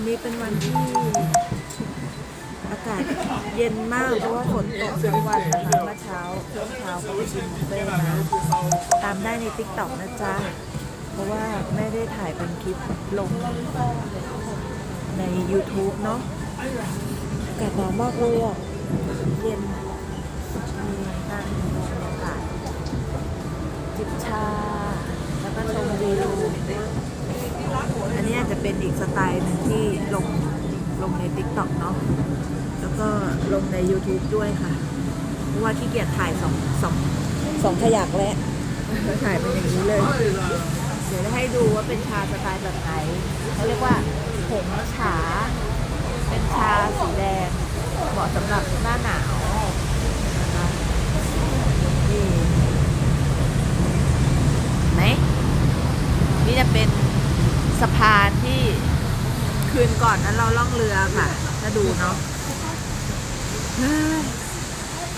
วันนี้เป็นวันที่อากาศเย็นมากเพราะว่าฝนตกทั้งวันนะคะเมื่อเช้าช่วงเช้าก็ไปชิมบุฟเฟ่ต์มาตามได้ในติ๊กต็อกนะจ๊ะ เพราะว่าไม่ได้ถ่ายเป็นคลิปลงใน YouTube เนาะอากาศหนาวมากเลยอะเย็น YouTube ด้วยค่ะ เพราะว่าขี้เกียจถ่ายสองสองสองขยักแล้วถ่ายเป็นอย่างนี้เลย เดี๋ยวจะให้ดูว่าเป็นชาสไตล์แบบไหนเขาเรียกว่าผงฉา เป็นชาสีแดง เหมาะสำหรับหน้าหนาวนะคะนี่เห็นไหมนี่จะเป็นสะพานที่คืนก่อนนั้นเราล่องเรือค่ะถ้าดูเนาะเฮ้ย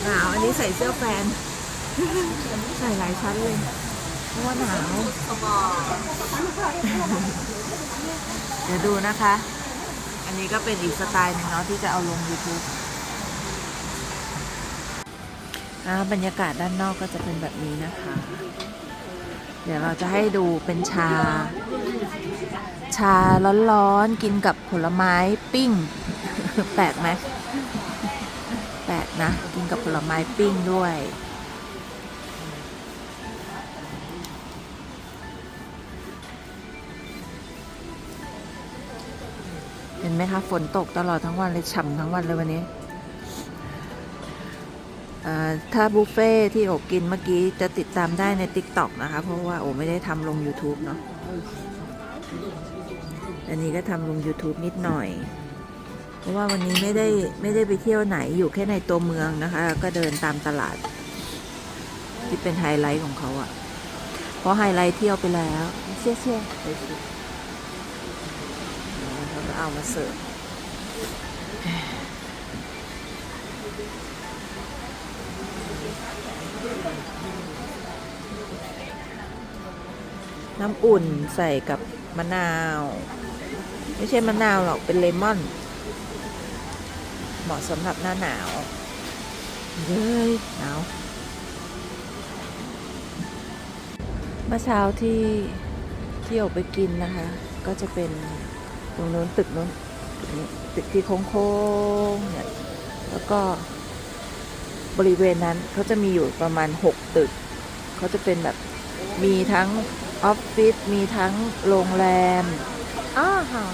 หนาวอันนี้ใส่เสื้อแฟน ใส่หลายชั้นเลยเพราะว่าหนาว เดี๋ยวดูนะคะ อันนี้ก็เป็นอีกสไตล์หนึงเนาะที่จะเอาลง YouTube อ่าบรรยากาศด้านนอกก็จะเป็นแบบนี้นะคะ เดี๋ยวเราจะให้ดูเป็นชา ชาร้อนๆ กินกับผลไม้ปิ้ง แปลกไหม กนะ กินกับผลไม้ปิ้งด้วย เห็นไหมคะ ฝนตกตลอดทั้งวันเลยฉ่ำทั้งวันเลยวันนี้ ถ้าบุฟเฟ่ที่โอกินเมื่อกี้จะติดตามได้ใน TikTok นะคะ เพราะว่าโอไม่ได้ทำลง YouTube เนาะอันนี้ก็ทำลง YouTube นิดหน่อย เพราะว่าวันนี้ไม่ได้ไม่ได้ไปเที่ยวไหนอยู่แค่ในตัวเมืองนะคะ ก็เดินตามตลาด ที่เป็นไฮไลท์ของเขาอะเพราะไฮไลท์เที่ยวไปแล้วเชี่ยเชี่ยไปสิแล้วก็เอามาเสิร์ฟน้ำอุ่นใส่กับมะนาว ไม่ใช่มะนาวหรอกเป็นเลมอน เหมาะสำหรับหน้าหนาวเย้ยหนาวเมื่อเช้าที่ที่ออกไปกินนะคะ ก็จะเป็นตรงนู้นตึกนู้นตึกนี้ตึกที่โค้งๆเนี่ยแล้วก็บริเวณนั้นเขาจะมีอยู่ประมาณ 6 ตึก เขาจะเป็นแบบมีทั้งออฟฟิศมีทั้งโรงแรมอ้าค่ะ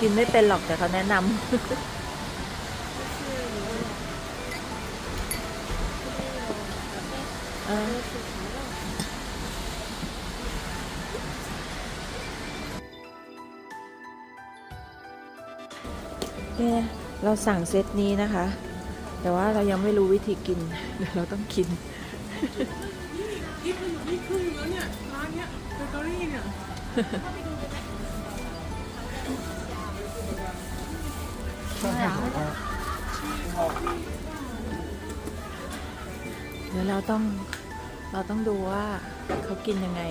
กินไม่เป็นหรอกแต่เขาแนะนำเนี่ย เราสั่งเซตนี้นะคะ แต่ว่าเรายังไม่รู้วิธีกินเดี๋ยวเราต้องกินนี่คืออยู่ที่ครึ่งแล้วเนี่ยร้านเนี้ยเบเกอรี่เนี่ยเดี๋ยวเราต้องเราต้องดูว่าเขากินยังไง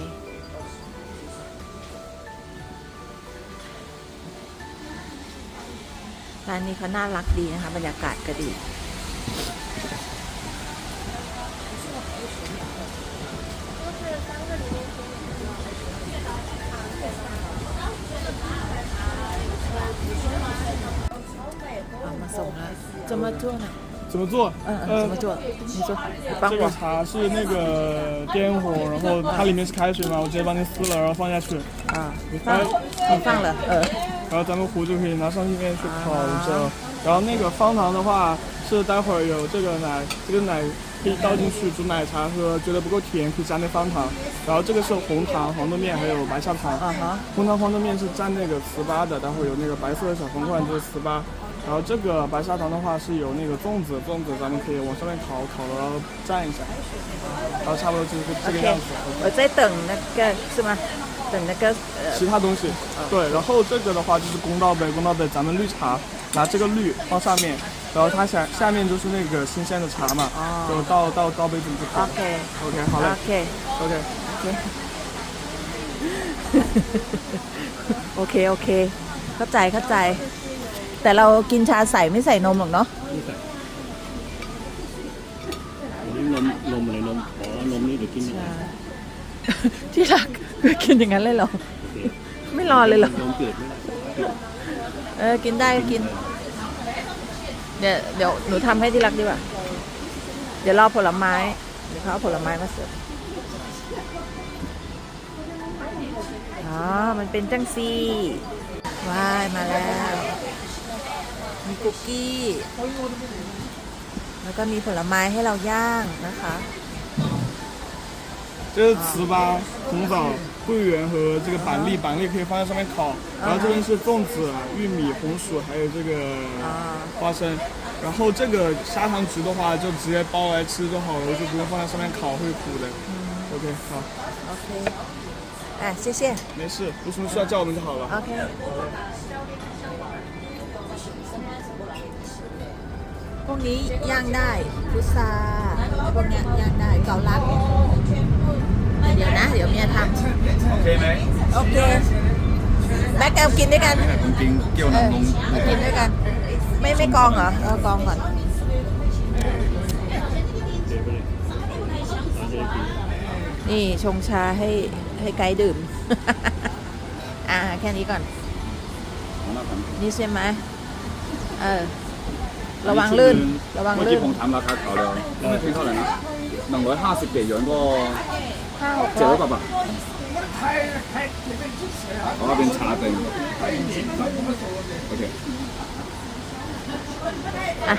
ร้านนี้เขาน่ารักดีนะคะ บรรยากาศก็ดี 就是三个里面选 เอามาส่งแล้วจะมาจ้วนอ่ะ 怎么做？ เออเออจะมาจ้วน你说你帮这我个茶是那个颠火，然后它里面是开水嘛，我直接帮您撕了，然后放下去，啊你放你放了呃 然后咱们壶就可以拿上去面去烤着。然后那个方糖的话是待会儿有这个奶，这个奶可以倒进去煮奶茶喝，觉得不够甜可以加那方糖。然后这个是红糖、黄豆面还有白砂糖。啊哈红糖黄豆面是蘸那个糍粑的，待会儿有那个白色的小方块，就是糍粑。然后这个白砂糖的话是有那个粽子，粽子咱们可以往上面烤，烤了然后蘸一下，然后差不多就是这个样子。我在等那个是吗？等那个呃其他东西，对，然后这个的话就是公道杯，公道杯咱们绿茶，拿这个绿放上面，然后它下下面就是那个新鲜的茶嘛，就倒倒倒杯子里就可以。 OK OK，好嘞 OK ，OK， โอเคโอเค เข้าใจเข้าใจ แต่เรากินชาใสไม่ใส่นมหรอกเนาะ อันนี้นมนมอะไรนมอ๋อนมนี่เดี๋ยวกินนะ ที่รักคือ กินอย่างนั้นเลยเหรอ ไม่รอเลยเหรอเกิดไหมล่ะเออ กินได้ก็กิน เดี๋ยวเดี๋ยวหนูทำให้ที่รักดีกว่า เดี๋ยวรอผลไม้ เดี๋ยวเขาเอาผลไม้มาเสิร์ฟอ๋อ มันเป็นจังซี่ ว้าย มาแล้ว มีคุกกี้ แล้วก็มีผลไม้ให้เราย่างนะคะ 这是糍粑、红枣、桂圆和这个板栗，板栗可以放在上面烤。然后这边是粽子、玉米、红薯，还有这个啊花生。然后这个砂糖橘的话，就直接包来吃就好了，就不用放在上面烤，会苦的。OK，好， โอเค อ่ะ谢谢没事，有什么需要叫我们就好了。 โอเค พวกนี้ย่างได้พุทราพวกเนี้ยย่างได้เกาลัด เ ดี๋ยวนะเดี๋ยวเมียท OK 没？ำโอเคแบ็กแอลกินด้วยกันจริงเกี่ยวเอน้ำอนมมากินด้วยกัน ไม่ไม่กองเหรอเออกองก่อนนี่ชงชาให้ให้ไกด์ดื่ม อ่าแค่นี้ก่อน ของเราครับนี่ใช่ไหมเออ ระวังลื่น ระวังเมื่อลื่กี้น ผมถามราคาเขาแล้วไม่ถึงเท่าไหร่นะหนึ่งร้อยห้าสิบเจ็ดหยวนก็ ห้าหกเจ็ดร้อร้อยยกว่าบาทเพราะว่าเป็นชาเป็นโอเคอะ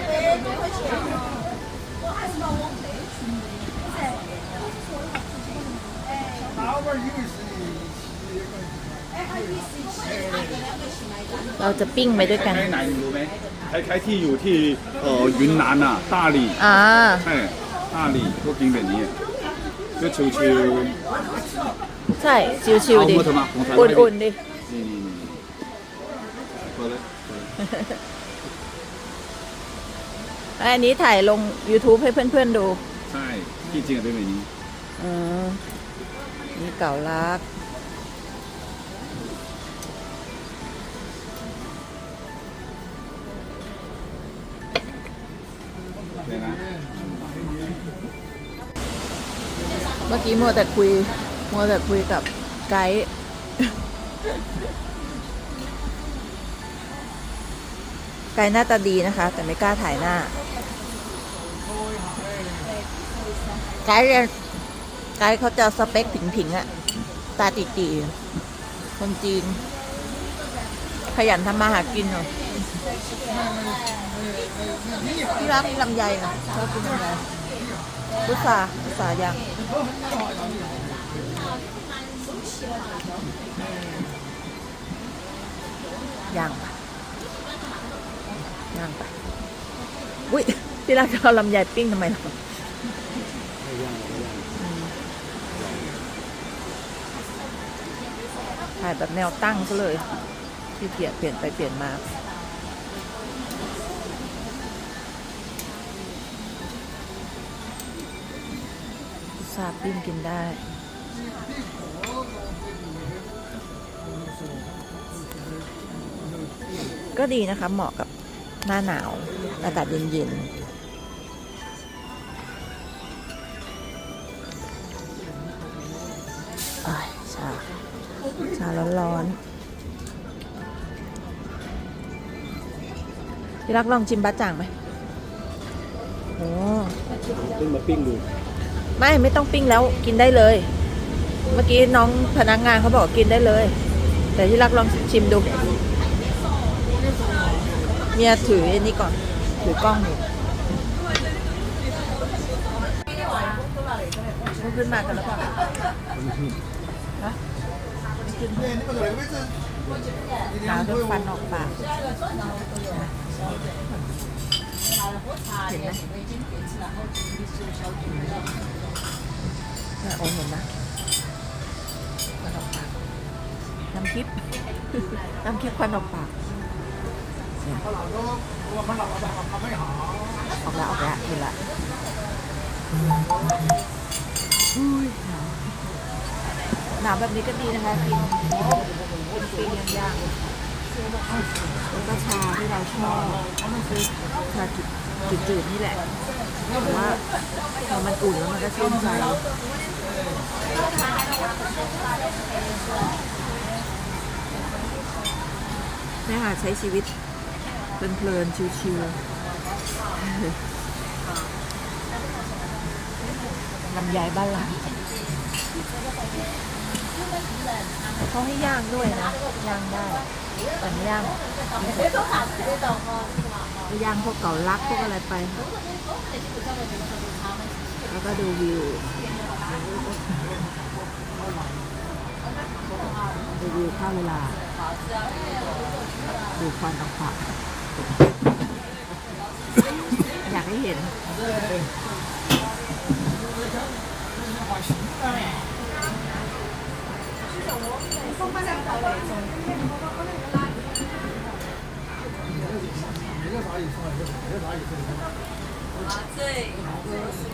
เราจะปิ้งไปด้วยกันคล้ายๆไหนรู้ไหมคล้ายๆที่อยู่ที่เอ่อยุนนานน่ะต้าหลีอ่าใช่ต้าหลีพวกกินแบบนี้ ก็ชิวใช่ชิวๆดิเอามือเถอะมาผมถ่ายไว้อุ่นๆดิ ๆนี่นี่นี่พอเลยพอเลยอันนี้ถ่ายลง YouTube ให้เพื่อนๆดูใช่ที่จริงอะเป็นแบบนี้อืมนี่เก่าลัก เลยนะ เมื่อกี้มัวแต่คุยมัวแต่คุยกับไกด์ไกด์หน้าตาดีนะคะ แต่ไม่กล้าถ่ายหน้า ไกด์เรียนไกด์เขาจะสเปคผิงๆอะตาตีๆคนจีน ขยันทำมาหากินเนาะที่รักลำไยนะชอบกินลำไยพุทราพุทรายัง ย่างปย่างปอุ้ยที่รักจะเอาลำไยปิ้งทำไมล่ะถ่ายแบบแนวตั้งซะเลยที่เกียจเปลี่ยนไปเปลี่ยนมา ซาปิ้งกินได้ก็ดีนะคะ เหมาะกับหน้าหนาวอากาศเย็นๆอ้ายชา ชาร้อนๆที่รักลองชิมบะจ่างไหมโอ้ขึ้นมาปิ้งดู ไม่ไม่ต้องปิ้งแล้วกินได้เลย เมื่อกี้น้องพนักงานเขาบอกกินได้เลย แต่ที่รักลองชิมดู เมียถืออันนี้ก่อน ถือกล้องอยู่ขึ้นมากันแล้วเปล่าฮะไม่ขึ้นหนาวจนฟันออกปากเห็นไหม เนี่ยโอ้เห็นไหมควันออกปากน้ำพริกน้ำพริกควันออกปากเนี่ยออกแล้วออกแล้วเห็นละอุ้ยหนาวหนาวแบบนี้ก็ดีนะคะกินกินปีนย่างๆแล้วก็ชาที่เราชอบคือชาจื ดๆนี่แหละแต่ว่าพอมันอุ่นแล้วมันก็ชื่นใจเนี่ยค่ะใช้ชีวิตเพลินๆชิวๆลำไยบ้านหลังเขาให้ย่างด้วยนะ ย่างได้แต่ไม่ย่าง ย่างพวกเก่าลักพวกอะไรไปแล้วก็ดูวิวดูวิวข้าวเวลา ดูควันออกปากอยากให้เห็น 个打，麻醉。